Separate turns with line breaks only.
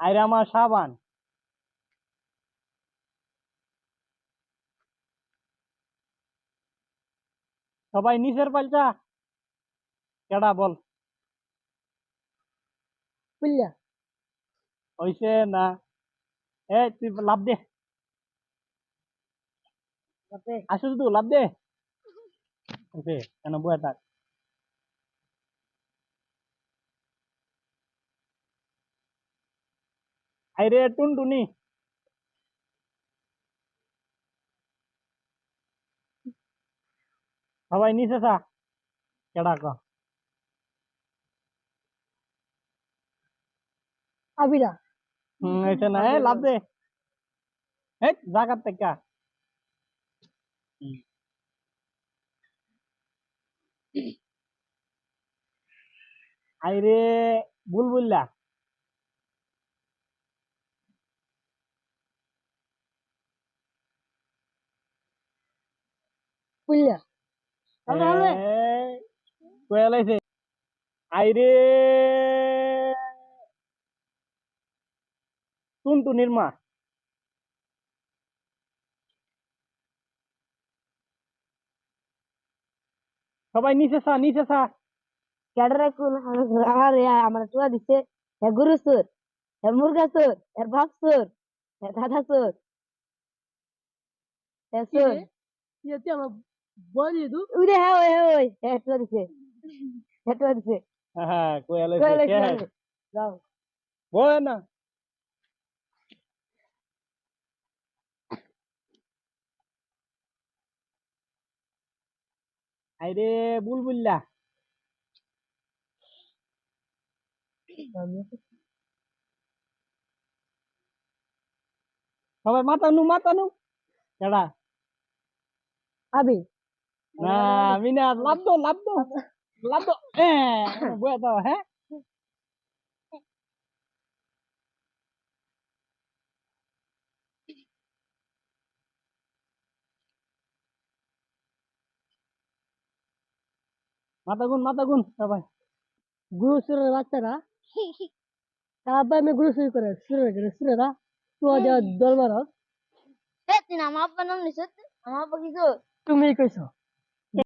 আইরে আমার সাবান সবাই নিচের পাল্টা। কেডা বল।
বুঝলা
হইছে না। এ তুই লাভ দে। আসুস তুই লাভ দে। কেন বয়ে থাক। আইরে টুনটুনি সবাই নিচে চা কেডা ক?
আবিরা
হুম এটা না। এ লাভ দে। এ জাগার থেকে আইরে বুলবুল্লা
আমরা আমরা
আইরে। টুনটুনির মা সবাই নিচে চা নিচে চা
ক্যাডারে কোন আমার আমার টুয়া দিছে। হে গুরু সুর হে মুরগা সুর হে বাপ সুর হে দাদা সুর হে সুর।
আমার બોલ લીધું
ઉરે હા ઓય ઓય હેટવર છે. હેટવર છે. હા કોઈ અલગ છે
જાવ બોલ
ના.
અરે
બુલબુલ્લા. હવે
માતાનું માતાનું. ચડા. આવી সবাই মাথা নু মাথা নু কেডা
আবি
না মিনা লাভ দো লাভ দো লাভ দো হ্যাঁ বয়ে দাও হ্যাঁ মাথা গুন মাথা গুন সবাই
গুরু সুরের বাচ্চারা তার আব্বা আমি গুরু সুরি করে সুরের করে সুরেরা টুয়া দেওয়া দল মারো
এ তুই না আমার আব্বার নাম নিছিস আমার আব্বা কিছু
তুমি কইছো